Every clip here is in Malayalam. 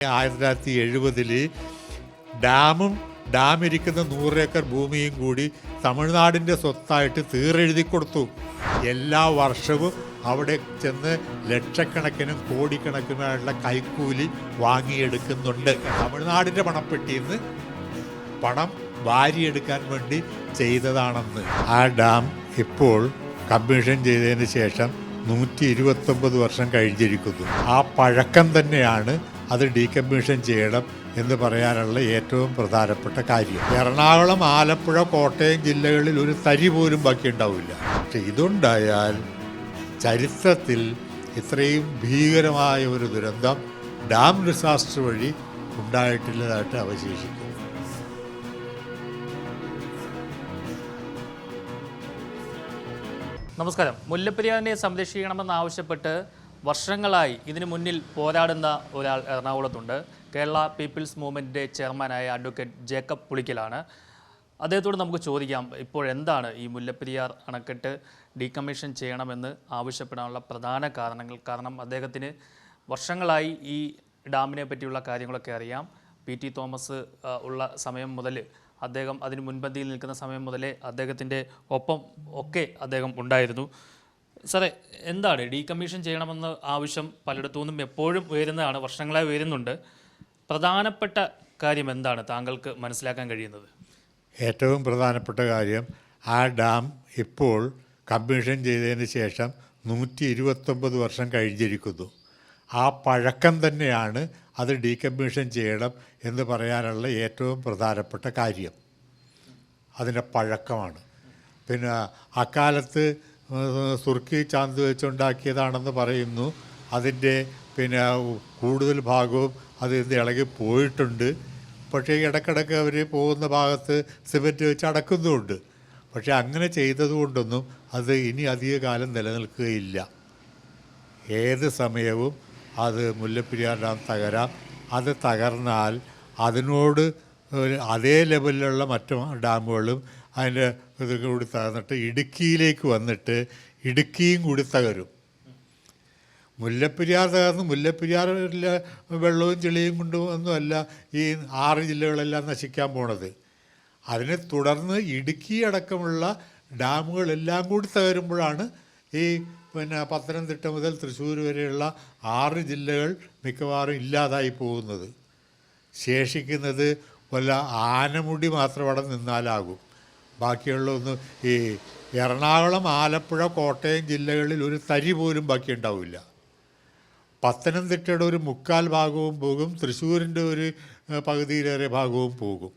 ആയിരത്തി തൊള്ളായിരത്തി എഴുപതിൽ ഡാമും ഡാം ഇരിക്കുന്ന നൂറ് ഏക്കർ ഭൂമിയും കൂടി തമിഴ്നാടിന്റെ സ്വത്തായിട്ട് തീറെഴുതി കൊടുത്തു എല്ലാ വർഷവും അവിടെ ചെന്ന് ലക്ഷക്കണക്കിനും കോടിക്കണക്കിനുമായുള്ള കൈക്കൂലി വാങ്ങിയെടുക്കുന്നുണ്ട്. തമിഴ്നാടിന്റെ പണപ്പെട്ടിയിൽ നിന്ന് പണം വാരിയെടുക്കാൻ വേണ്ടി ചെയ്തതാണെന്ന്. ആ ഡാം ഇപ്പോൾ കമ്മീഷൻ ചെയ്തതിന് ശേഷം നൂറ്റി ഇരുപത്തൊമ്പത് വർഷം കഴിഞ്ഞിരിക്കുന്നു. ആ പഴക്കം തന്നെയാണ് അത് ഡീകമ്മീഷൻ ചെയ്യണം എന്ന് പറയാനുള്ള ഏറ്റവും പ്രധാനപ്പെട്ട കാര്യം. എറണാകുളം ആലപ്പുഴ കോട്ടയം ജില്ലകളിൽ ഒരു തരി പോലും ബാക്കി ഉണ്ടാവില്ല പക്ഷെ ഇതുണ്ടായാൽ ചരിത്രത്തിൽ ഇത്രയും ഭീകരമായ ഒരു ദുരന്തം ഡാം ഡിസാസ്റ്റർ വഴി ഉണ്ടായിട്ടില്ലതായിട്ട് അവശേഷിക്കും നമസ്കാരം. മുല്ലപ്പെരിയാറിനെ സംരക്ഷിക്കണമെന്ന് ആവശ്യപ്പെട്ട് വർഷങ്ങളായി ഇതിനു മുന്നിൽ പോരാടുന്ന ഒരാൾ എറണാകുളത്തുണ്ട്. കേരള പീപ്പിൾസ് മൂവ്മെന്റിന്റെ ചെയർമാനായ അഡ്വക്കേറ്റ് ജേക്കബ് പുളിക്കലാണ്. അദ്ദേഹത്തോട് നമുക്ക് ചോദിക്കാം ഇപ്പോൾ എന്താണ് ഈ മുല്ലപ്പെരിയാർ അണക്കെട്ട് ഡീകമ്മീഷൻ ചെയ്യണമെന്ന് ആവശ്യപ്പെടാനുള്ള പ്രധാന കാരണങ്ങൾ? കാരണം അദ്ദേഹത്തിന് വർഷങ്ങളായി ഈ ഡാമിനെ പറ്റിയുള്ള കാര്യങ്ങളൊക്കെ അറിയാം. പി ടി തോമസ് ഉള്ള സമയം മുതൽ അദ്ദേഹം അതിന് മുൻപന്തിയിൽ നിൽക്കുന്ന സമയം മുതലേ അദ്ദേഹത്തിന്റെ ഒപ്പം ഒക്കെ അദ്ദേഹം ഉണ്ടായിരുന്നു. സാറേ എന്താണ് ഡീകമ്മീഷൻ ചെയ്യണമെന്ന ആവശ്യം പലയിടത്തു നിന്നും എപ്പോഴും ഉയരുന്നതാണ് വർഷങ്ങളായി ഉയരുന്നുണ്ട്. പ്രധാനപ്പെട്ട കാര്യം എന്താണ് താങ്കൾക്ക് മനസ്സിലാക്കാൻ കഴിയുന്നത്? ഏറ്റവും പ്രധാനപ്പെട്ട കാര്യം ആ ഡാം ഇപ്പോൾ കമ്മീഷൻ ചെയ്തതിന് ശേഷം നൂറ്റി ഇരുപത്തൊമ്പത് വർഷം കഴിഞ്ഞിരിക്കുന്നു. ആ പഴക്കം തന്നെയാണ് അത് ഡീകമ്മീഷൻ ചെയ്യണം എന്ന് പറയാനുള്ള ഏറ്റവും പ്രധാനപ്പെട്ട കാര്യം. അതിന്റെ പഴക്കമാണ്. പിന്നെ അക്കാലത്ത് സുർക്കി ചാന്ത് വെച്ചുണ്ടാക്കിയതാണെന്ന് പറയുന്നു. അതിന്റെ പിന്നെ കൂടുതൽ ഭാഗവും അത് ഇളകി പോയിട്ടുണ്ട്. പക്ഷേ ഇടക്കിടക്ക് അവർ പോകുന്ന ഭാഗത്ത് സിമെന്റ് വെച്ച് അടക്കുന്നുമുണ്ട്. പക്ഷേ അങ്ങനെ ചെയ്തതുകൊണ്ടൊന്നും അത് ഇനി അധിക കാലം നിലനിൽക്കുകയില്ല. ഏത് സമയവും അത് മുല്ലപ്പെരിയാർ ഡാം തകരാം. അത് തകർന്നാൽ അതിനോട് അതേ ലെവലിലുള്ള മറ്റു ഡാമുകളും അതിന്റെ ഇത് കൂടി തകർന്നിട്ട് ഇടുക്കിയിലേക്ക് വന്നിട്ട് ഇടുക്കിയും കൂടി തകരും. മുല്ലപ്പെരിയാർ തകർന്ന്. മുല്ലപ്പെരിയാറിലെ വെള്ളവും ചെളിയും കൊണ്ടും ഒന്നുമല്ല ഈ ആറ് ജില്ലകളെല്ലാം നശിക്കാൻ പോണത്. അതിനെ തുടർന്ന് ഇടുക്കി അടക്കമുള്ള ഡാമുകളെല്ലാം കൂടി തകരുമ്പോഴാണ് ഈ പിന്നെ പത്തനംതിട്ട മുതൽ തൃശ്ശൂർ വരെയുള്ള ആറ് ജില്ലകൾ മിക്കവാറും ഇല്ലാതായി പോകുന്നത്. ശേഷിക്കുന്നത് വല്ല ആനമുടി മാത്രം അവിടെ നിന്നാലാകും. ബാക്കിയുള്ള ഒന്ന് ഈ എറണാകുളം ആലപ്പുഴ കോട്ടയം ജില്ലകളിൽ ഒരു തരി പോലും ബാക്കി ഉണ്ടാവില്ല. പത്തനംതിട്ടയുടെ ഒരു മുക്കാൽ ഭാഗവും പോകും തൃശ്ശൂരിന്റെ ഒരു പകുതിയിലേറെ ഭാഗവും പോകും.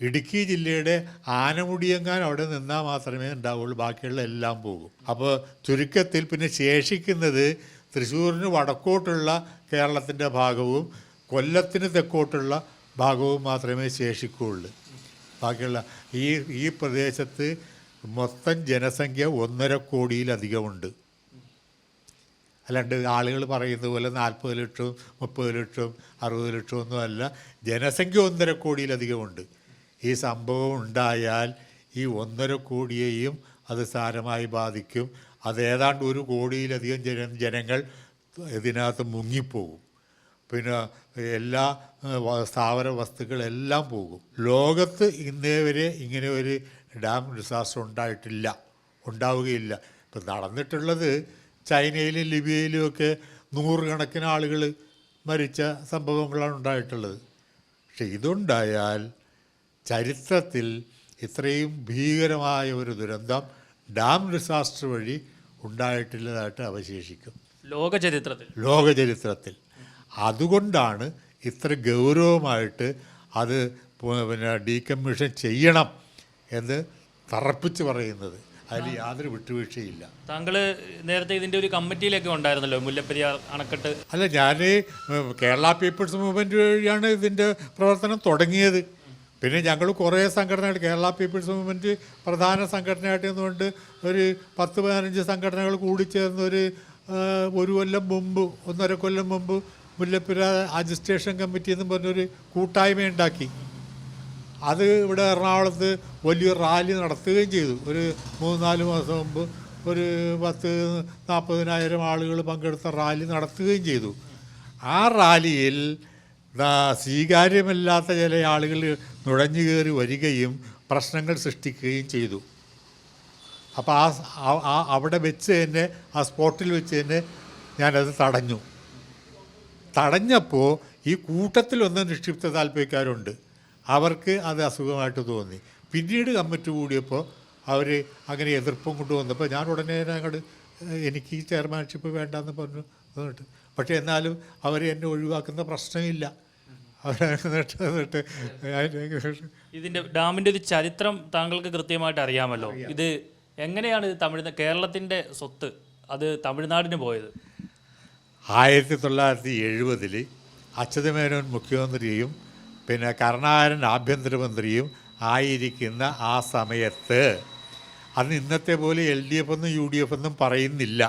ഇടുക്കി ജില്ലയുടെ ആനമുടിയെങ്ങാൻ അവിടെ നിന്നാൽ മാത്രമേ ഉണ്ടാവുള്ളൂ ബാക്കിയുള്ള എല്ലാം പോകും. അപ്പോൾ ചുരുക്കത്തിൽ പിന്നെ ശേഷിക്കുന്നത് തൃശ്ശൂരിന് വടക്കോട്ടുള്ള കേരളത്തിന്റെ ഭാഗവും കൊല്ലത്തിന് തെക്കോട്ടുള്ള ഭാഗവും മാത്രമേ ശേഷിക്കുകയുള്ളൂ. ബാക്കിയുള്ള ഈ ഈ പ്രദേശത്ത് മൊത്തം ജനസംഖ്യ ഒന്നര കോടിയിലധികമുണ്ട്. അല്ലാണ്ട് ആളുകൾ പറയുന്നത് പോലെ നാൽപ്പത് ലക്ഷവും മുപ്പത് ലക്ഷവും അറുപത് ലക്ഷവും ഒന്നും അല്ല. ജനസംഖ്യ ഒന്നര കോടിയിലധികമുണ്ട്. ഈ സംഭവം ഉണ്ടായാൽ ഈ ഒന്നര കോടിയെയും അത് സാരമായി ബാധിക്കും. അത് ഏതാണ്ട് ഒരു കോടിയിലധികം ജന ജനങ്ങൾ ഇതിനകത്ത് മുങ്ങിപ്പോകും. പിന്നെ എല്ലാ സ്ഥാപന സ്ഥാവര വസ്തുക്കളെല്ലാം പോകും. ലോകത്ത് ഇന്നേ വരെ ഇങ്ങനെ ഒരു ഡാം ഡിസാസ്റ്റർ ഉണ്ടായിട്ടില്ല. ഉണ്ടാവുകയില്ല. ഇപ്പം നടന്നിട്ടുള്ളത് ചൈനയിലും ലിബിയയിലും ഒക്കെ നൂറുകണക്കിന് ആളുകൾ മരിച്ച സംഭവങ്ങളാണ് ഉണ്ടായിട്ടുള്ളത്. പക്ഷെ ഇതുണ്ടായാൽ ചരിത്രത്തിൽ ഇത്രയും ഭീകരമായ ഒരു ദുരന്തം ഡാം ഡിസാസ്റ്റർ വഴി ഉണ്ടായിട്ടില്ലതായിട്ട് അവശേഷിക്കും. ലോകചരിത്രത്തിൽ. ലോകചരിത്രത്തിൽ. ലോക ചരിത്രത്തിൽ അതുകൊണ്ടാണ് ഇത്ര ഗൗരവമായിട്ട് അത് പിന്നെ ഡീകമ്മീഷൻ ചെയ്യണം എന്ന് തറപ്പിച്ച് പറയുന്നത്. അതിൽ യാതൊരു വിട്ടുവീഴ്ചയില്ല. താങ്കൾ നേരത്തെ ഇതിന്റെ ഒരു കമ്മിറ്റിയിലൊക്കെ ഉണ്ടായിരുന്നല്ലോ മുല്ലപ്പെരിയാർ അണക്കെട്ട്? അല്ല ഞാൻ കേരള പീപ്പിൾസ് മൂവ്മെന്റ് വഴിയാണ് ഇതിന്റെ പ്രവർത്തനം തുടങ്ങിയത്. പിന്നെ ഞങ്ങൾ കുറേ സംഘടനകൾ കേരള പീപ്പിൾസ് മൂവ്മെന്റ് പ്രധാന സംഘടനയായിട്ട് നിന്നുകൊണ്ട് ഒരു പത്ത് പതിനഞ്ച് സംഘടനകൾ കൂടി ചേർന്ന് ഒരു ഒരു കൊല്ലം മുമ്പ് ഒന്നര കൊല്ലം മുമ്പ് മുല്ലപ്പുര അജിസ്ട്രേഷൻ കമ്മിറ്റി എന്ന് പറഞ്ഞൊരു കൂട്ടായ്മ ഉണ്ടാക്കി അത് ഇവിടെ എറണാകുളത്ത് വലിയൊരു റാലി നടത്തുകയും ചെയ്തു. ഒരു മൂന്ന് നാല് മാസം മുമ്പ് ഒരു പത്ത് നാൽപ്പതിനായിരം ആളുകൾ പങ്കെടുത്ത റാലി നടത്തുകയും ചെയ്തു. ആ റാലിയിൽ സ്വീകാര്യമല്ലാത്ത ചില ആളുകൾ നുഴഞ്ഞു കയറി വരികയും പ്രശ്നങ്ങൾ സൃഷ്ടിക്കുകയും ചെയ്തു. അപ്പോൾ ആ അവിടെ വെച്ച് തന്നെ ആ സ്പോട്ടിൽ വെച്ച് തന്നെ ഞാനത് തടഞ്ഞു. തടഞ്ഞപ്പോൾ ഈ കൂട്ടത്തിലൊന്ന് നിക്ഷിപ്ത താല്പര്യക്കാരുണ്ട്. അവർക്ക് അത് അസുഖമായിട്ട് തോന്നി. പിന്നീട് കമ്മിറ്റി കൂടിയപ്പോൾ അവർ അങ്ങനെ എതിർപ്പും കൊണ്ടുവന്നപ്പോൾ ഞാൻ ഉടനെ അങ്ങോട്ട് എനിക്ക് ഈ ചെയർമാൻഷിപ്പ് വേണ്ടെന്ന് പറഞ്ഞു. എന്നിട്ട് പക്ഷേ എന്നാലും അവർ എന്നെ ഒഴിവാക്കുന്ന പ്രശ്നമില്ല. അവർ ഡാമിന്റെ ഒരു ചരിത്രം താങ്കൾക്ക് കൃത്യമായിട്ട് അറിയാമല്ലോ. ഇത് എങ്ങനെയാണ് ഇത് തമിഴ് കേരളത്തിന്റെ സ്വത്ത് അത് തമിഴ്നാടിന് പോയത്? ആയിരത്തി തൊള്ളായിരത്തി എഴുപതിൽ അച്യുതമേനോൻ മുഖ്യമന്ത്രിയും പിന്നെ കരുണാകരൻ ആഭ്യന്തരമന്ത്രിയും ആയിരിക്കുന്ന ആ സമയത്ത് അന്ന് ഇന്നത്തെ പോലെ എൽ ഡി എഫ് എന്നും യു ഡി എഫ് എന്നും പറയുന്നില്ല.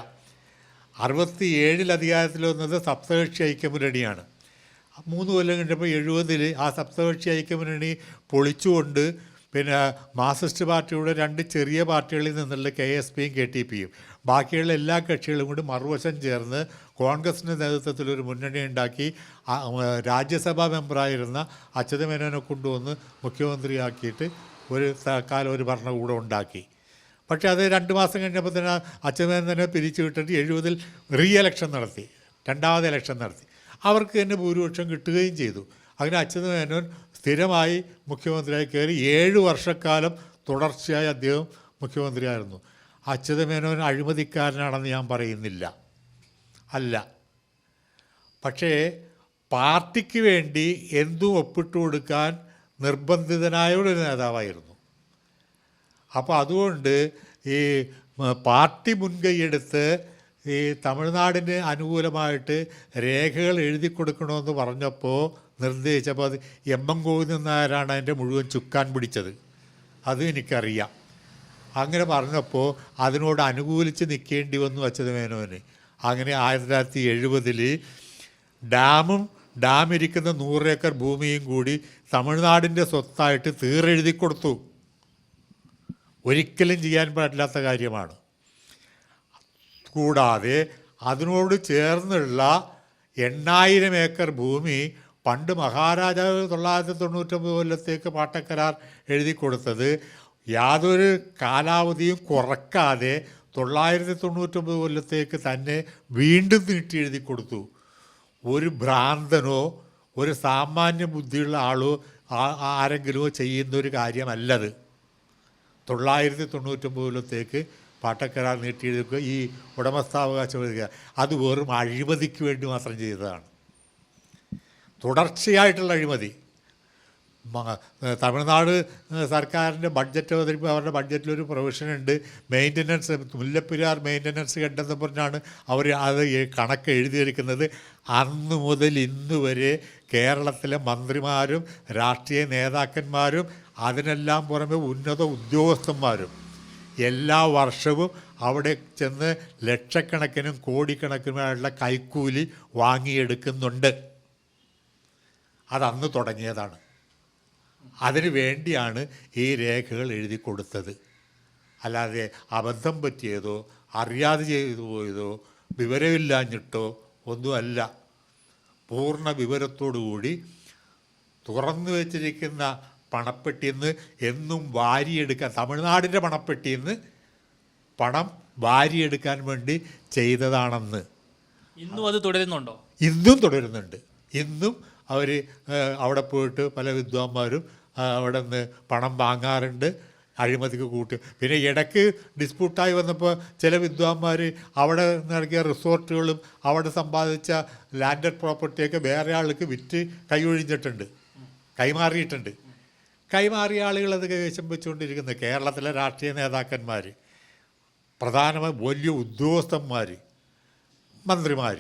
അറുപത്തി ഏഴിൽ അധികാരത്തിൽ വന്നത് സപ്തകക്ഷി ഐക്യമുന്നണിയാണ്. മൂന്ന് കൊല്ലം കഴിഞ്ഞപ്പോൾ എഴുപതിൽ ആ സപ്തകക്ഷി ഐക്യമുന്നണി പൊളിച്ചുകൊണ്ട് പിന്നെ മാർക്സിസ്റ്റ് പാർട്ടിയുടെ രണ്ട് ചെറിയ പാർട്ടികളിൽ നിന്നുള്ള കെ എസ് പിയും കെ ടി പിയും. ബാക്കിയുള്ള എല്ലാ കക്ഷികളും കൂടി മറുവശം ചേർന്ന് കോൺഗ്രസിന്റെ നേതൃത്വത്തിൽ ഒരു മുന്നണി ഉണ്ടാക്കി രാജ്യസഭാ മെമ്പറായിരുന്ന അച്യുത മേനോനെ കൊണ്ടുവന്ന് മുഖ്യമന്ത്രിയാക്കിയിട്ട് ഒരു കാലം ഒരു ഭരണകൂടം ഉണ്ടാക്കി. പക്ഷേ അത് രണ്ട് മാസം കഴിഞ്ഞപ്പോൾ തന്നെ അച്യുതമേനോനെ പിരിച്ചു വിട്ടിട്ട് എഴുപതിൽ റീ എലക്ഷൻ നടത്തി രണ്ടാമത് ഇലക്ഷൻ നടത്തി. അവർക്ക് തന്നെ ഭൂരിപക്ഷം കിട്ടുകയും ചെയ്തു. അങ്ങനെ അച്യുതമേനോൻ സ്ഥിരമായി മുഖ്യമന്ത്രിയായി കയറി ഏഴ് വർഷക്കാലം തുടർച്ചയായി അദ്ദേഹം മുഖ്യമന്ത്രിയായിരുന്നു. അച്യുതമേനോൻ അഴിമതിക്കാരനാണെന്ന് ഞാൻ പറയുന്നില്ല. അല്ല. പക്ഷേ പാർട്ടിക്ക് വേണ്ടി എന്തും ഒപ്പിട്ട് കൊടുക്കാൻ നിർബന്ധിതനായ ഒരു നേതാവായിരുന്നു. അപ്പോൾ അതുകൊണ്ട് ഈ പാർട്ടി മുൻകൈയെടുത്ത് ഈ തമിഴ്നാടിന് അനുകൂലമായിട്ട് രേഖകൾ എഴുതി കൊടുക്കണമെന്ന് പറഞ്ഞപ്പോൾ നിർദ്ദേശിച്ചപ്പോൾ അത് എം എം ഗോവിന്ദൻ നായരാണ് അതിന്റെ മുഴുവൻ ചുക്കാൻ പിടിച്ചത്? അതും എനിക്കറിയാം. അങ്ങനെ പറഞ്ഞപ്പോൾ അതിനോട് അനുകൂലിച്ച് നിൽക്കേണ്ടി വന്നു അച്യുതമേനോന്. അങ്ങനെ ആയിരത്തി തൊള്ളായിരത്തി എഴുപതിൽ ഡാമും ഡാം ഇരിക്കുന്ന നൂറ് ഏക്കർ ഭൂമിയും കൂടി തമിഴ്നാടിന്റെ സ്വത്തായിട്ട് തീറെഴുതി കൊടുത്തു. ഒരിക്കലും ചെയ്യാൻ പാടില്ലാത്ത കാര്യമാണ്. കൂടാതെ അതിനോട് ചേർന്നുള്ള എണ്ണായിരം ഏക്കർ ഭൂമി പണ്ട് മഹാരാജാവ് തൊള്ളായിരത്തി തൊണ്ണൂറ്റൊമ്പത് കൊല്ലത്തേക്ക് പാട്ടക്കരാർ എഴുതി കൊടുത്തത് യാതൊരു കാലാവധിയും കുറക്കാതെ തൊള്ളായിരത്തി തൊണ്ണൂറ്റൊമ്പത് കൊല്ലത്തേക്ക് തന്നെ വീണ്ടും നീട്ടി എഴുതി കൊടുത്തു. ഒരു ഭ്രാന്തനോ ഒരു സാമാന്യ ബുദ്ധിയുള്ള ആളോ ആരെങ്കിലുമോ ചെയ്യുന്ന ഒരു കാര്യമല്ലത്. തൊള്ളായിരത്തി തൊണ്ണൂറ്റൊമ്പത് കൊല്ലത്തേക്ക് പാട്ടക്കരാർ നീട്ടിയെടുക്കുക ഈ ഉടമസ്ഥാവകാശം അത് വെറും അഴിമതിക്ക് വേണ്ടി മാത്രം ചെയ്തതാണ്. തുടർച്ചയായിട്ടുള്ള അഴിമതി. തമിഴ്നാട് സർക്കാരിന്റെ ബഡ്ജറ്റ് അവതരിപ്പ് അവരുടെ ബഡ്ജറ്റിലൊരു പ്രൊവിഷനുണ്ട് മെയിന്റനൻസ് മുല്ലപ്പെരിയാർ മെയിന്റനൻസ് കെട്ടെന്ന് പറഞ്ഞാണ് അവർ അത് കണക്ക് എഴുതിയിരിക്കുന്നത്. അന്ന് മുതൽ ഇന്ന് വരെ കേരളത്തിലെ മന്ത്രിമാരും രാഷ്ട്രീയ നേതാക്കന്മാരും അതിനെല്ലാം പുറമെ ഉന്നത ഉദ്യോഗസ്ഥന്മാരും എല്ലാ വർഷവും അവിടെ ചെന്ന് ലക്ഷക്കണക്കിനും കോടിക്കണക്കിനുമായുള്ള കൈക്കൂലി വാങ്ങിയെടുക്കുന്നുണ്ട്. അതന്ന് തുടങ്ങിയതാണ്. അതിനു വേണ്ടിയാണ് ഈ രേഖകൾ എഴുതി കൊടുത്തത്. അല്ലാതെ അബദ്ധം പറ്റിയതോ അറിയാതെ ചെയ്തു പോയതോ വിവരമില്ലാഞ്ഞിട്ടോ ഒന്നുമല്ല. പൂർണ വിവരത്തോടുകൂടി തുറന്നു വെച്ചിരിക്കുന്ന പണപ്പെട്ടിയിൽ നിന്ന് എന്നും വാരിയെടുക്കാൻ തമിഴ്നാടിന്റെ പണപ്പെട്ടിയിൽ നിന്ന് പണം വാരിയെടുക്കാൻ വേണ്ടി ചെയ്തതാണെന്ന്. ഇന്നും അത് തുടരുന്നുണ്ടോ? ഇന്നും തുടരുന്നുണ്ട്. ഇന്നും അവർ അവിടെ പോയിട്ട് പല വിദ്വാൻമാരും ആ, അവിടെ നിന്ന് പണം വാങ്ങാറുണ്ട്. അഴിമതിക്ക് കൂട്ടി. പിന്നെ ഇടയ്ക്ക് ഡിസ്പ്യൂട്ടായി വന്നപ്പോൾ ചില വിദ്വാൻമാർ അവിടെ നടക്കിയ റിസോർട്ടുകളും അവിടെ സമ്പാദിച്ച ലാൻഡഡ് പ്രോപ്പർട്ടിയൊക്കെ വേറെ ആൾക്ക് വിറ്റ് കൈയൊഴിഞ്ഞിട്ടുണ്ട്. കൈമാറിയിട്ടുണ്ട്. കൈമാറിയ ആളുകൾ അത് കേരളത്തിലെ രാഷ്ട്രീയ നേതാക്കന്മാർ പ്രധാനമായി വലിയ ഉദ്യോഗസ്ഥന്മാർ മന്ത്രിമാർ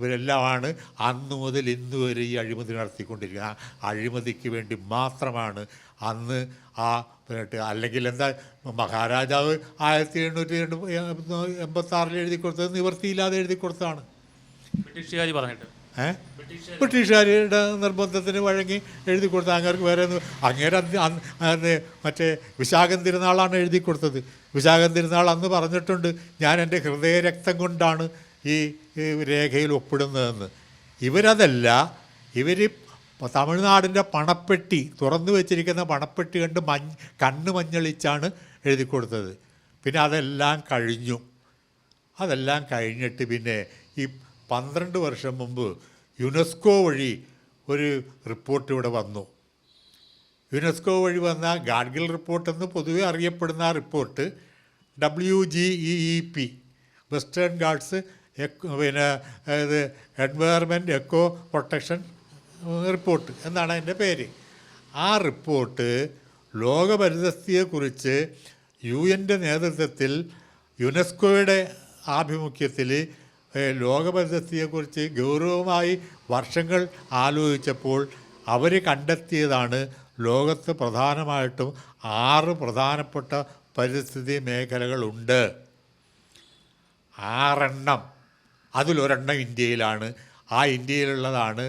ഇവരെല്ലാമാണ് അന്ന് മുതൽ ഇന്ന് വരെ ഈ അഴിമതി നടത്തിക്കൊണ്ടിരിക്കുന്നത്. ആ അഴിമതിക്ക് വേണ്ടി മാത്രമാണ് അന്ന് ആ അല്ലെങ്കിൽ എന്താ മഹാരാജാവ് ആയിരത്തി എണ്ണൂറ്റി എൺപത്തി ആറിൽ എഴുതി കൊടുത്തത് നിവൃത്തിയില്ലാതെ എഴുതി കൊടുത്തതാണ്. ബ്രിട്ടീഷുകാർ പറഞ്ഞിട്ട്. ഏഹ് ബ്രിട്ടീഷുകാരുടെ നിർബന്ധത്തിന് വഴങ്ങി എഴുതി കൊടുത്ത അങ്ങേർക്ക് വേറെ അങ്ങേരെ മറ്റേ വിശാഖം തിരുനാളാണ് എഴുതി കൊടുത്തത്. വിശാഖം തിരുനാൾ അന്ന് പറഞ്ഞിട്ടുണ്ട്. ഞാൻ എന്റെ ഹൃദയരക്തം കൊണ്ടാണ് ഈ രേഖയിൽ ഒപ്പിടുന്നതെന്ന്. ഇവരതല്ല ഇവർ തമിഴ്നാടിന്റെ പണപ്പെട്ടി തുറന്നു വെച്ചിരിക്കുന്ന പണപ്പെട്ടി കണ്ട് മഞ്ഞ് കണ്ണ് മഞ്ഞളിച്ചാണ് എഴുതി കൊടുത്തത്. പിന്നെ അതെല്ലാം കഴിഞ്ഞു. അതെല്ലാം കഴിഞ്ഞിട്ട് പിന്നെ ഈ പന്ത്രണ്ട് വർഷം മുമ്പ് യുനെസ്കോ വഴി ഒരു റിപ്പോർട്ട് ഇവിടെ വന്നു. യുനെസ്കോ വഴി വന്ന ഗാഡ്ഗിൽ റിപ്പോർട്ട് എന്ന് പൊതുവെ അറിയപ്പെടുന്ന ആ report W G E P Western Ghats പിന്നെ ഇത് എൻവയറമെന്റ് എക്കോ പ്രൊട്ടക്ഷൻ റിപ്പോർട്ട് എന്നാണ് അതിന്റെ പേര്. ആ റിപ്പോർട്ട് ലോകപരിതസ്ഥിതിയെക്കുറിച്ച് യു എന്റെ നേതൃത്വത്തിൽ യുനെസ്കോയുടെ ആഭിമുഖ്യത്തിൽ ലോക ലോകപരിതസ്ഥിതിയെക്കുറിച്ച് ഗൗരവമായി വർഷങ്ങൾ ആലോചിച്ചപ്പോൾ അവർ കണ്ടെത്തിയതാണ് ലോകത്ത് പ്രധാനമായിട്ടും ആറ് പ്രധാനപ്പെട്ട പരിസ്ഥിതി മേഖലകളുണ്ട്. ആറെണ്ണം. അതിലൊരെണ്ണം ഇന്ത്യയിലാണ്. ആ ഇന്ത്യയിലുള്ളതാണ്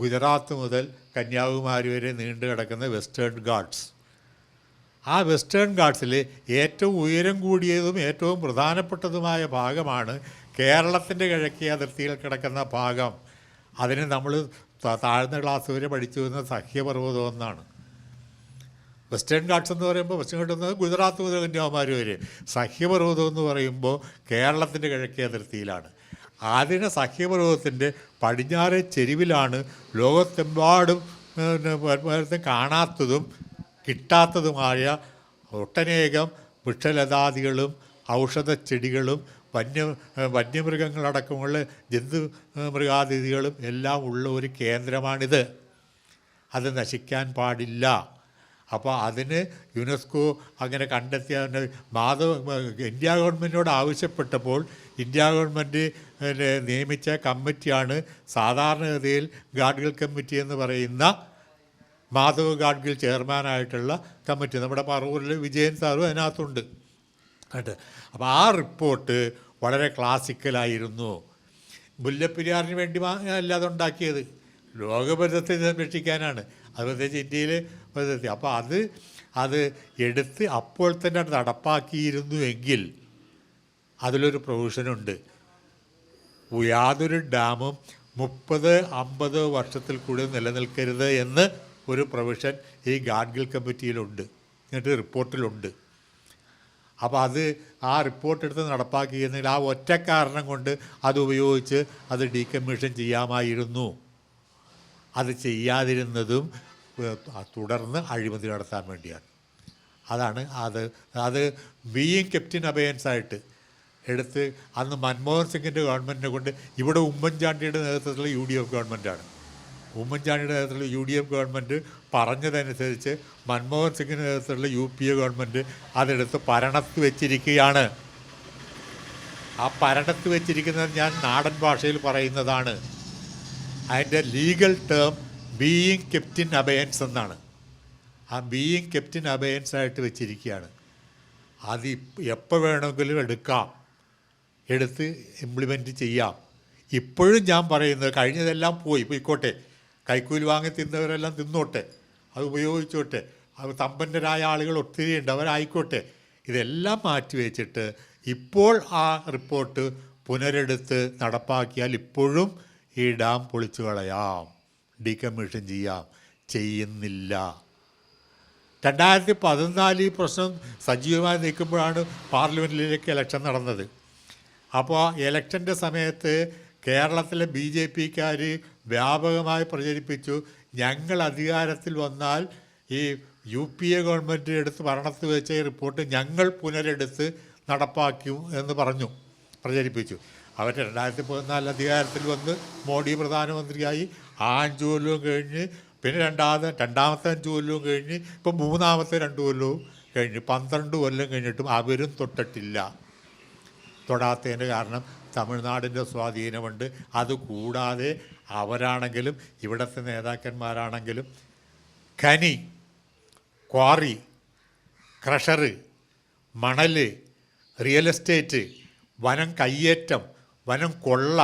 ഗുജറാത്ത് മുതൽ കന്യാകുമാരി വരെ നീണ്ടു കിടക്കുന്ന വെസ്റ്റേൺ ഗാർഡ്സ് ആ വെസ്റ്റേൺ ഗാർഡ്സിൽ ഏറ്റവും ഉയരം കൂടിയതും ഏറ്റവും പ്രധാനപ്പെട്ടതുമായ ഭാഗമാണ് കേരളത്തിന്റെ കിഴക്കേ അതിർത്തിയിൽ കിടക്കുന്ന ഭാഗം. അതിന് നമ്മൾ താഴ്ന്ന ക്ലാസ് വരെ പഠിച്ചു വരുന്ന സഹ്യപർവതം എന്നാണ് വെസ്റ്റേൺ ഗാർഡ്സ് എന്ന് പറയുമ്പോൾ വെസ്റ്റേൺ എന്ന് ഗുജറാത്ത് മുതൽ കന്യാകുമാരി വരെ സഹ്യപർവതം എന്ന് പറയുമ്പോൾ കേരളത്തിന്റെ കിഴക്കേ അതിർത്തിയിലാണ്. അതിന് സഖ്യപർവതത്തിന്റെ പടിഞ്ഞാറ് ചെരുവിലാണ് ലോകത്തെമ്പാടും കാണാത്തതും കിട്ടാത്തതുമായ ഒട്ടനേകം വൃക്ഷലതാദികളും ഔഷധച്ചെടികളും വന്യ വന്യമൃഗങ്ങളടക്കമുള്ള ജന്തു മൃഗാതിഥികളും എല്ലാം ഉള്ള ഒരു കേന്ദ്രമാണിത്. അത് നശിക്കാൻ പാടില്ല. അപ്പോൾ അതിന് യുനെസ്കോ അങ്ങനെ കണ്ടെത്തിയ മാധവ് ഇന്ത്യ ഗവൺമെന്റിനോട് ആവശ്യപ്പെട്ടപ്പോൾ ഇന്ത്യ ഗവൺമെന്റ് നിയമിച്ച കമ്മിറ്റിയാണ് സാധാരണഗതിയിൽ ഗാഡ്ഗിൽ കമ്മിറ്റി എന്ന് പറയുന്ന മാധവ് ഗാഡ്ഗിൽ ചെയർമാനായിട്ടുള്ള കമ്മിറ്റി. നമ്മുടെ പറവൂരിൽ വിജയൻ സാറും അതിനകത്തുണ്ട്. കേട്ട് അപ്പോൾ ആ റിപ്പോർട്ട് വളരെ ക്ലാസിക്കലായിരുന്നു. മുല്ലപ്പെരിയാറിന് വേണ്ടി അല്ലാതെ ഉണ്ടാക്കിയത്. ലോകപരിതത്തെ സംരക്ഷിക്കാനാണ്. അത് പ്രത്യേകിച്ച് ഇന്ത്യയിൽ പരിതത്തി അപ്പോൾ അത് അത് എടുത്ത് അപ്പോൾ തന്നെ അത് നടപ്പാക്കിയിരുന്നു എങ്കിൽ അതിലൊരു പ്രൊവിഷനുണ്ട്. യാതൊരു ഡാമും മുപ്പത് അമ്പത് വർഷത്തിൽ കൂടുതൽ നിലനിൽക്കരുത് എന്ന് ഒരു പ്രൊവിഷൻ ഈ ഗാഡ്ഗിൽ കമ്മിറ്റിയിലുണ്ട്. എന്നിട്ട് റിപ്പോർട്ടിലുണ്ട്. അപ്പോൾ അത് ആ റിപ്പോർട്ട് എടുത്ത് നടപ്പാക്കിയിരുന്നെങ്കിൽ ആ ഒറ്റ കാരണം കൊണ്ട് അത് ഉപയോഗിച്ച് അത് ഡീകമ്മീഷൻ ചെയ്യാമായിരുന്നു. അത് ചെയ്യാതിരുന്നതും തുടർന്ന് അഴിമതി നടത്താൻ വേണ്ടിയാണ്. അതാണ് അത്. അത് ബീയിങ് കെപ്റ്റിൻ അബയൻസ് ആയിട്ട് എടുത്ത് അന്ന് മൻമോഹൻ സിംഗിന്റെ ഗവൺമെന്റിനെ കൊണ്ട് ഇവിടെ ഉമ്മൻചാണ്ടിയുടെ നേതൃത്വത്തിലുള്ള യു ഡി എഫ് ഗവൺമെന്റാണ് ഉമ്മൻചാണ്ടിയുടെ നേതൃത്വത്തിലുള്ള യു ഡി എഫ് ഗവൺമെന്റ് പറഞ്ഞതനുസരിച്ച് മൻമോഹൻ സിംഗിന്റെ നേതൃത്വത്തിലുള്ള യു പി എ ഗവൺമെന്റ് അതെടുത്ത് പരണത്ത് വെച്ചിരിക്കുകയാണ്. ആ പരണത്ത് വെച്ചിരിക്കുന്നത് ഞാൻ നാടൻ ഭാഷയിൽ പറയുന്നതാണ്. അതിന്റെ legal term being kept in abeyance എന്നാണ്. ആ ബീയിങ് കെപ്റ്റിൻ അബയൻസ് ആയിട്ട് വെച്ചിരിക്കുകയാണ്. അത് എപ്പോൾ വേണമെങ്കിലും എടുക്കാം. എടുത്ത് ഇംപ്ലിമെന്റ് ചെയ്യാം. ഇപ്പോഴും ഞാൻ പറയുന്നത് കഴിഞ്ഞതെല്ലാം പോയി. പോയിക്കോട്ടെ. കൈക്കൂലി വാങ്ങി തിന്നവരെല്ലാം തിന്നോട്ടെ. അത് ഉപയോഗിച്ചോട്ടെ. അത് സമ്പന്നരായ ആളുകൾ ഒത്തിരി ഉണ്ട്. അവരായിക്കോട്ടെ. ഇതെല്ലാം മാറ്റി വെച്ചിട്ട് ഇപ്പോൾ ആ റിപ്പോർട്ട് പുനരെടുത്ത് നടപ്പാക്കിയാൽ ഇപ്പോഴും ഈ ഡാം പൊളിച്ചു കളയാം. ഡീകമ്മീഷൻ ചെയ്യാം. ചെയ്യുന്നില്ല. രണ്ടായിരത്തി പതിനാല് ഈ പ്രശ്നം സജീവമായി നിൽക്കുമ്പോഴാണ് പാർലമെന്റിലേക്ക് ഇലക്ഷൻ നടന്നത്. അപ്പോൾ ഇലക്ഷന്റെ സമയത്ത് കേരളത്തിലെ ബി ജെ പിക്കാർ വ്യാപകമായി പ്രചരിപ്പിച്ചു. ഞങ്ങൾ അധികാരത്തിൽ വന്നാൽ ഈ യു പി എ ഗവൺമെന്റ് എടുത്ത് ഭരണത്ത് വെച്ച ഈ റിപ്പോർട്ട് ഞങ്ങൾ പുനരെടുത്ത് നടപ്പാക്കും എന്ന് പറഞ്ഞു പ്രചരിപ്പിച്ചു. അവർ രണ്ടായിരത്തി പതിനാലിൽ അധികാരത്തിൽ വന്ന് മോഡി പ്രധാനമന്ത്രിയായി. ആ കൊല്ലവും കഴിഞ്ഞ് പിന്നെ രണ്ടാമത്തെ രണ്ടാമത്തെ അഞ്ച് കൊല്ലവും കഴിഞ്ഞ് ഇപ്പം മൂന്നാമത്തെ രണ്ട് കൊല്ലവും കഴിഞ്ഞ് പന്ത്രണ്ട് കൊല്ലം കഴിഞ്ഞിട്ടും അവരും തൊട്ടിട്ടില്ല. തൊടാത്തതിന്റെ കാരണം തമിഴ്നാടിന്റെ സ്വാധീനമുണ്ട്. അതുകൂടാതെ അവരാണെങ്കിലും ഇവിടുത്തെ നേതാക്കന്മാരാണെങ്കിലും ഖനി ക്വാറി ക്രഷറ് മണൽ റിയൽ എസ്റ്റേറ്റ് വനം കയ്യേറ്റം വനം കൊള്ള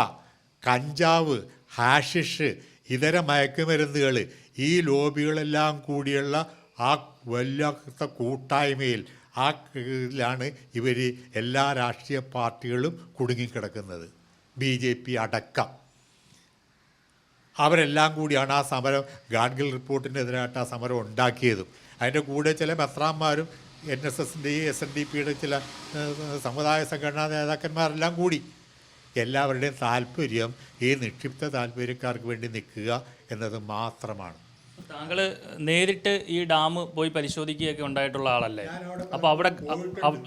കഞ്ചാവ് ഹാഷിഷ് ഇതര മയക്കുമരുന്നുകൾ ഈ ലോബികളെല്ലാം കൂടിയുള്ള ആ വല്ലാത്ത കൂട്ടായ്മയിൽ ആ ഇതിലാണ് ഇവർ എല്ലാ രാഷ്ട്രീയ പാർട്ടികളും കുടുങ്ങിക്കിടക്കുന്നത്. ബി ജെ പി അടക്കം. അവരെല്ലാം കൂടിയാണ് ആ സമരം ഗാഡ്ഗിൽ റിപ്പോർട്ടിനെതിരായിട്ട് ആ സമരം ഉണ്ടാക്കിയതും. അതിന്റെ കൂടെ ചില മെത്രാന്മാരും എൻ എസ് എസിന്റെയും എസ് എൻ ഡി പിയുടെ ചില സമുദായ സംഘടനാ നേതാക്കന്മാരെല്ലാം കൂടി. എല്ലാവരുടെയും താല്പര്യം ഈ നിക്ഷിപ്ത താല്പര്യക്കാർക്ക് വേണ്ടി നിൽക്കുക എന്നത് മാത്രമാണ്. താങ്കൾ നേരിട്ട് ഈ ഡാം പോയി പരിശോധിക്കുകയൊക്കെ ഉണ്ടായിട്ടുള്ള ആളല്ലേ? അപ്പോൾ അവിടെ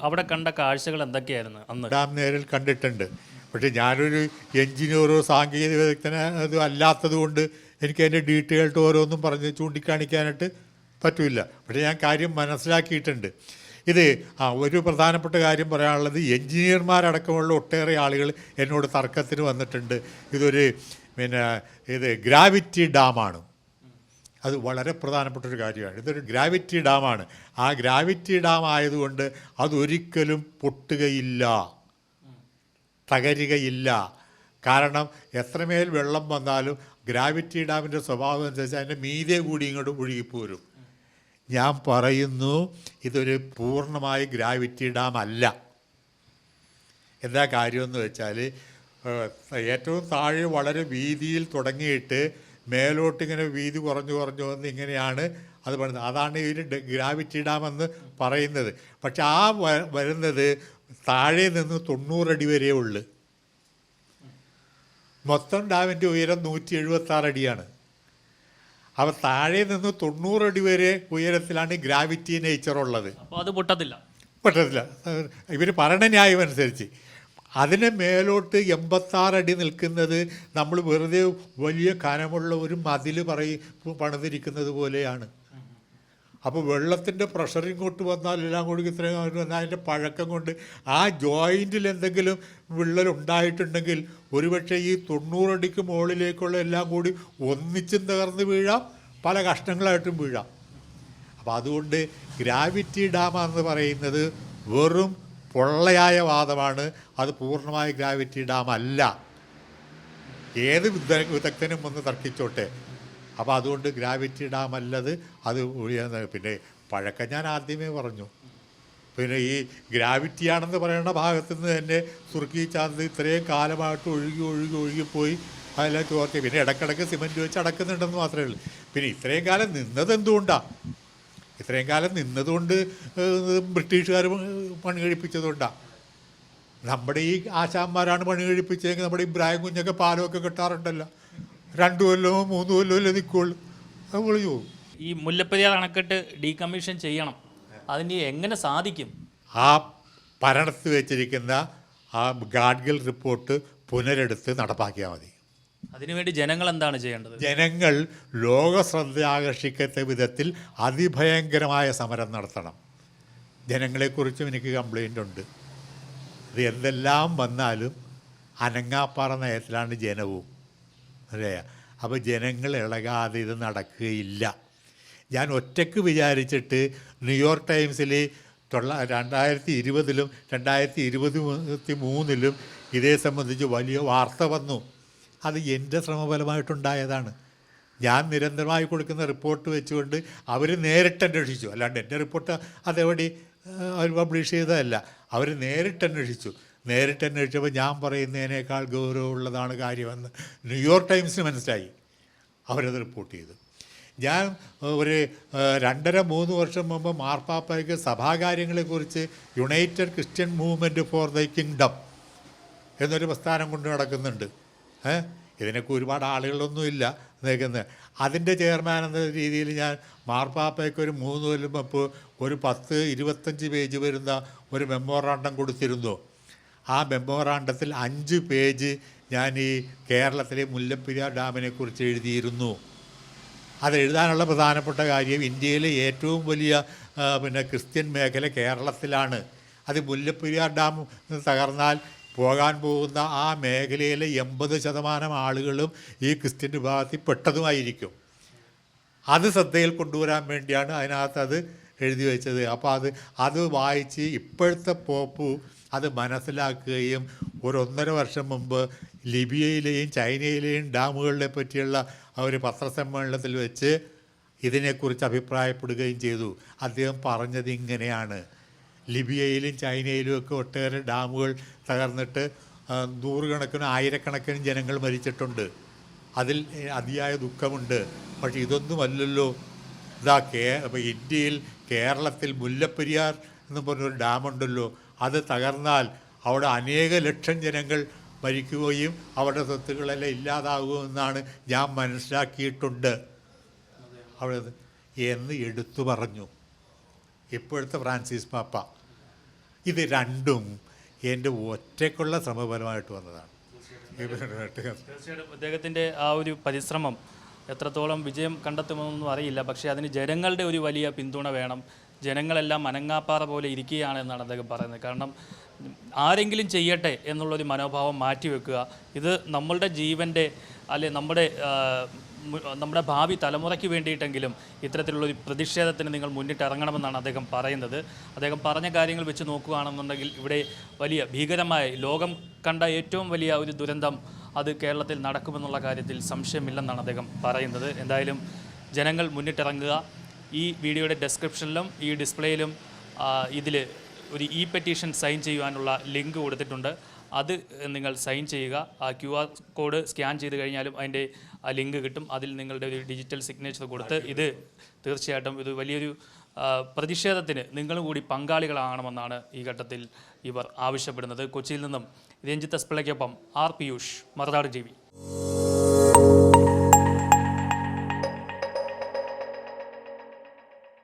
അവിടെ കണ്ട കാഴ്ചകൾ എന്തൊക്കെയായിരുന്നു അന്ന്? ഡാം നേരിൽ കണ്ടിട്ടുണ്ട്. പക്ഷേ ഞാനൊരു എഞ്ചിനീയറോ സാങ്കേതിക വിദഗ്ധനോ അത് അല്ലാത്തത് കൊണ്ട് എനിക്ക് അതിന്റെ ഡീറ്റെയിൽഡ് ഓരോന്നും പറഞ്ഞ് ചൂണ്ടിക്കാണിക്കാനായിട്ട് പറ്റില്ല. പക്ഷേ ഞാൻ കാര്യം മനസ്സിലാക്കിയിട്ടുണ്ട്. ഇത് ആ ഒരു പ്രധാനപ്പെട്ട കാര്യം പറയാനുള്ളത് എഞ്ചിനീയർമാരടക്കമുള്ള ഒട്ടേറെ ആളുകൾ എന്നോട് തർക്കത്തിന് വന്നിട്ടുണ്ട്. ഇതൊരു പിന്നെ ഇത് ഗ്രാവിറ്റി ഡാമാണ്. അത് വളരെ പ്രധാനപ്പെട്ട ഒരു കാര്യമാണ്. ഇതൊരു ഗ്രാവിറ്റി ഡാമാണ്. ആ ഗ്രാവിറ്റി ഡാം ആയതുകൊണ്ട് അതൊരിക്കലും പൊട്ടുകയില്ല. തകരുകയില്ല. കാരണം എത്രമേൽ വെള്ളം വന്നാലും ഗ്രാവിറ്റി ഡാമിന്റെ സ്വഭാവം അനുസരിച്ച് അതിന്റെ മീതെ കൂടി ഇങ്ങോട്ട് ഒഴുകിപ്പോരും. ഞാൻ പറയുന്നു ഇതൊരു പൂർണമായി ഗ്രാവിറ്റി ഡാം അല്ല. എന്താ കാര്യമെന്ന് വെച്ചാൽ ഏറ്റവും താഴെ വളരെ വീതിയിൽ തുടങ്ങിയിട്ട് മേലോട്ട് ഇങ്ങനെ വീതി കുറഞ്ഞു കുറഞ്ഞു വന്ന് ഇങ്ങനെയാണ് അത് പറയുന്നത്. അതാണ് ഇതിന് ഗ്രാവിറ്റി ഇടാമെന്ന് പറയുന്നത്. പക്ഷെ ആ വ- വരുന്നത് താഴെ നിന്ന് തൊണ്ണൂറടി വരെ ഉള്ളു. മൊത്തം ഡാമിന്റെ ഉയരം നൂറ്റി എഴുപത്തി ആറ് അടിയാണ്. അപ്പോൾ താഴെ നിന്ന് തൊണ്ണൂറടി വരെ ഉയരത്തിലാണ് ഗ്രാവിറ്റി നേച്ചർ ഉള്ളത് അപ്പോൾ അത് പൊട്ടത്തില്ല. പൊട്ടത്തില്ല. ഇവർ പറയണ ന്യായം അനുസരിച്ച്. അതിന് മേലോട്ട് എൺപത്താറടി നിൽക്കുന്നത് നമ്മൾ വെറുതെ വലിയ കനമുള്ള ഒരു മതിൽ പറയും പണിതിരിക്കുന്നത് പോലെയാണ്. അപ്പോൾ വെള്ളത്തിന്റെ പ്രഷർ ഇങ്ങോട്ട് വന്നാൽ എല്ലാം കൂടി ഇത്രയും വന്നാൽ അതിന്റെ പഴക്കം കൊണ്ട് ആ ജോയിന്റിൽ എന്തെങ്കിലും വിള്ളൽ ഉണ്ടായിട്ടുണ്ടെങ്കിൽ ഒരുപക്ഷെ ഈ തൊണ്ണൂറടിക്ക് മുകളിലേക്കുള്ള എല്ലാം കൂടി ഒന്നിച്ചും തകർന്ന് വീഴാം പല കഷ്ണങ്ങളായിട്ടും വീഴാം. അപ്പോൾ അതുകൊണ്ട് ഗ്രാവിറ്റി ഡാം എന്ന് പറയുന്നത് വെറും പൊള്ളയായ വാദമാണ്. അത് പൂർണമായ ഗ്രാവിറ്റി ഡാം അല്ല. ഏത് വിദ- വിദഗ്ധനും ഒന്ന് തർക്കിച്ചോട്ടെ. അപ്പോൾ അതുകൊണ്ട് ഗ്രാവിറ്റി ഡാം അല്ലത് അത് പിന്നെ പഴക്കം ഞാൻ ആദ്യമേ പറഞ്ഞു. പിന്നെ ഈ ഗ്രാവിറ്റി ആണെന്ന് പറയുന്ന ഭാഗത്തു നിന്ന് തന്നെ സുർക്കി ചാന്ത് ഇത്രയും കാലമായിട്ട് ഒഴുകി ഒഴുകി ഒഴുകിപ്പോയി അതെല്ലാം ചോർത്തി. പിന്നെ ഇടക്കിടക്ക് സിമന്റ് വെച്ച് അടക്കുന്നുണ്ടെന്ന് മാത്രമേ ഉള്ളൂ. പിന്നെ ഇത്രയും കാലം നിന്നത് എന്തുകൊണ്ടാണ് ഇത്രയും കാലം നിന്നതുകൊണ്ട് ബ്രിട്ടീഷുകാർ പണി കഴിപ്പിച്ചതുകൊണ്ടാണ് നമ്മുടെ ഈ ആശാന്മാരാണ് പണി കഴിപ്പിച്ചതെങ്കിൽ നമ്മുടെ ഇബ്രാഹിം കുഞ്ഞൊക്കെ പാലമൊക്കെ കിട്ടാറുണ്ടല്ലോ. രണ്ടു കൊല്ലമോ മൂന്ന് കൊല്ലമോ അല്ലേ നിൽക്കുള്ളൂ. അത് വിളിച്ചു പോകും ഈ മുല്ലപ്പെരിയാർ അണക്കെട്ട് ഡീകമ്മീഷൻ ചെയ്യണം. അതിന് എങ്ങനെ സാധിക്കും? ആ ഭരണത്ത് വെച്ചിരിക്കുന്ന ആ ഗാഡ്ഗിൽ റിപ്പോർട്ട് പുനരെടുത്ത് നടപ്പാക്കിയാൽ മതി. അതിനുവേണ്ടി ജനങ്ങൾ എന്താണ് ചെയ്യേണ്ടത്? ജനങ്ങൾ ലോക ശ്രദ്ധ ആകർഷിക്കത്ത വിധത്തിൽ അതിഭയങ്കരമായ സമരം നടത്തണം. ജനങ്ങളെക്കുറിച്ചും എനിക്ക് കംപ്ലൈന്റ് ഉണ്ട്. ഇത് എന്തെല്ലാം വന്നാലും അനങ്ങാപ്പാറ നയത്തിലാണ് ജനവും. അല്ലേ? അപ്പോൾ ജനങ്ങൾ ഇളകാതെ ഇത് നടക്കുകയില്ല. ഞാൻ ഒറ്റയ്ക്ക് വിചാരിച്ചിട്ട് ന്യൂയോർക്ക് ടൈംസിൽ തൊള്ള രണ്ടായിരത്തി ഇരുപതിലും രണ്ടായിരത്തി ഇരുപത്തി മൂന്നിലും ഇതേ സംബന്ധിച്ച് വലിയ വാർത്ത വന്നു. അത് എന്റെ ശ്രമഫലമായിട്ടുണ്ടായതാണ്. ഞാൻ നിരന്തരമായി കൊടുക്കുന്ന റിപ്പോർട്ട് വെച്ചുകൊണ്ട് അവർ നേരിട്ട് അന്വേഷിച്ചു. അല്ലാണ്ട് എന്റെ റിപ്പോർട്ട് അതെവിടെ അവർ പബ്ലിഷ് ചെയ്തതല്ല. അവർ നേരിട്ട് അന്വേഷിച്ചു. നേരിട്ട് അന്വേഷിച്ചപ്പോൾ ഞാൻ പറയുന്നതിനേക്കാൾ ഗൗരവമുള്ളതാണ് കാര്യമെന്ന് ന്യൂയോർക്ക് ടൈംസിന് മനസ്സിലായി. അവരത് റിപ്പോർട്ട് ചെയ്തു. ഞാൻ ഒരു രണ്ടര മൂന്ന് വർഷം മുമ്പ് മാർപ്പാപ്പയ്ക്ക് സഭാകാര്യങ്ങളെക്കുറിച്ച് United Christian Movement for the Kingdom എന്നൊരു പ്രസ്ഥാനം കൊണ്ട് നടക്കുന്നുണ്ട്. ഇതിനൊക്കെ ഒരുപാട് ആളുകളൊന്നും ഇല്ല. നിൽക്കുന്നത്. അതിന്റെ ചെയർമാൻ എന്ന രീതിയിൽ ഞാൻ മാർപ്പാപ്പയ്ക്ക് ഒരു മൂന്ന് കൊല്ലം ഒരു പത്ത് ഇരുപത്തഞ്ച് പേജ് വരുന്ന ഒരു മെമ്മോറാണ്ടം കൊടുത്തിരുന്നു. ആ മെമ്മോറാണ്ടത്തിൽ അഞ്ച് പേജ് ഞാൻ ഈ കേരളത്തിലെ മുല്ലപ്പെരിയാർ ഡാമിനെ കുറിച്ച് എഴുതിയിരുന്നു. അത് എഴുതാനുള്ള പ്രധാനപ്പെട്ട കാര്യം ഇന്ത്യയിലെ ഏറ്റവും വലിയ പിന്നെ ക്രിസ്ത്യൻ മേഖല കേരളത്തിലാണ്. അത് മുല്ലപ്പെരിയാർ ഡാം തകർന്നാൽ പോകാൻ പോകുന്ന ആ മേഖലയിലെ എൺപത് ശതമാനം ആളുകളും ഈ ക്രിസ്ത്യൻ വിഭാഗത്തിൽ പെട്ടതുമായിരിക്കും. അത് ശ്രദ്ധയിൽ കൊണ്ടുവരാൻ വേണ്ടിയാണ് അതിനകത്ത് അത് എഴുതി വെച്ചത്. അപ്പോൾ അത് അത് വായിച്ച് ഇപ്പോഴത്തെ പോപ്പ് അത് മനസ്സിലാക്കുകയും ഒരു ഒന്നര വർഷം മുമ്പ് ലിബിയയിലെയും ചൈനയിലെയും ഡാമുകളെ പറ്റിയുള്ള ഒരു പത്രസമ്മേളനത്തിൽ വെച്ച് ഇതിനെക്കുറിച്ച് അഭിപ്രായപ്പെടുകയും ചെയ്തു. അദ്ദേഹം പറഞ്ഞത് ഇങ്ങനെയാണ്. ലിബിയയിലും ചൈനയിലും ഒക്കെ ഒട്ടേറെ ഡാമുകൾ തകർന്നിട്ട് നൂറുകണക്കിന് ആയിരക്കണക്കിന് ജനങ്ങൾ മരിച്ചിട്ടുണ്ട്. അതിൽ അതിയായ ദുഃഖമുണ്ട്. പക്ഷേ ഇതൊന്നുമല്ലല്ലോ. ഇതാ കേ ഇന്ത്യയിൽ കേരളത്തിൽ മുല്ലപ്പെരിയാർ എന്ന് പറഞ്ഞൊരു ഡാമുണ്ടല്ലോ. അത് തകർന്നാൽ അവിടെ അനേക ലക്ഷം ജനങ്ങൾ മരിക്കുകയും അവരുടെ സ്വത്തുക്കളെല്ലാം ഇല്ലാതാകുമെന്നാണ് ഞാൻ മനസ്സിലാക്കിയിട്ടുണ്ട്. അവിടെ എന്ന് എടുത്തു പറഞ്ഞു. ഇപ്പോഴത്തെ ഫ്രാൻസിസ് പാപ്പ ഇത് രണ്ടും എന്റെ ഒറ്റയ്ക്കുള്ള ശ്രമഫലമായിട്ട് വന്നതാണ്. അദ്ദേഹത്തിന്റെ ആ ഒരു പരിശ്രമം എത്രത്തോളം വിജയം കണ്ടെത്തുമെന്നൊന്നും അറിയില്ല. പക്ഷേ അതിന് ജനങ്ങളുടെ ഒരു വലിയ പിന്തുണ വേണം. ജനങ്ങളെല്ലാം അനങ്ങാപ്പാറ പോലെ ഇരിക്കുകയാണ് എന്നാണ് അദ്ദേഹം പറയുന്നത്. കാരണം ആരെങ്കിലും ചെയ്യട്ടെ എന്നുള്ളൊരു മനോഭാവം മാറ്റിവെക്കുക. ഇത് നമ്മളുടെ ജീവന്റെ അല്ലെ നമ്മുടെ നമ്മുടെ ഭാവി തലമുറയ്ക്ക് വേണ്ടിയിട്ടെങ്കിലും ഇത്തരത്തിലുള്ളൊരു പ്രതിഷേധത്തിന് നിങ്ങൾ മുന്നിട്ടിറങ്ങണമെന്നാണ് അദ്ദേഹം പറയുന്നത്. അദ്ദേഹം പറഞ്ഞ കാര്യങ്ങൾ വെച്ച് നോക്കുകയാണെന്നുണ്ടെങ്കിൽ ഇവിടെ വലിയ ഭീകരമായ ലോകം കണ്ട ഏറ്റവും വലിയ ഒരു ദുരന്തം അത് കേരളത്തിൽ നടക്കുമെന്നുള്ള കാര്യത്തിൽ സംശയമില്ലെന്നാണ് അദ്ദേഹം പറയുന്നത്. എന്തായാലും ജനങ്ങൾ മുന്നിട്ടിറങ്ങുക. ഈ വീഡിയോയുടെ ഡെസ്ക്രിപ്ഷനിലും ഈ ഡിസ്പ്ലേയിലും ഇതിൽ ഒരു ഇ പെറ്റീഷൻ സൈൻ ചെയ്യുവാനുള്ള ലിങ്ക് കൊടുത്തിട്ടുണ്ട്. അത് നിങ്ങൾ സൈൻ ചെയ്യുക. ആ ക്യു ആർ കോഡ് സ്കാൻ ചെയ്ത് കഴിഞ്ഞാലും അതിന്റെ ആ ലിങ്ക് കിട്ടും. അതിൽ നിങ്ങളുടെ ഒരു ഡിജിറ്റൽ സിഗ്നേച്ചർ കൊടുത്ത് ഇത് തീർച്ചയായിട്ടും ഇത് വലിയൊരു പ്രതിഷേധത്തിന് നിങ്ങളും കൂടി പങ്കാളികളാകണമെന്നാണ് ഈ ഘട്ടത്തിൽ ഇവർ ആവശ്യപ്പെടുന്നത്. കൊച്ചിയിൽ നിന്നും രഞ്ജിത്ത് എസ്പിളയ്ക്കൊപ്പം ആർ പിയൂഷ് മറുനാട് ടി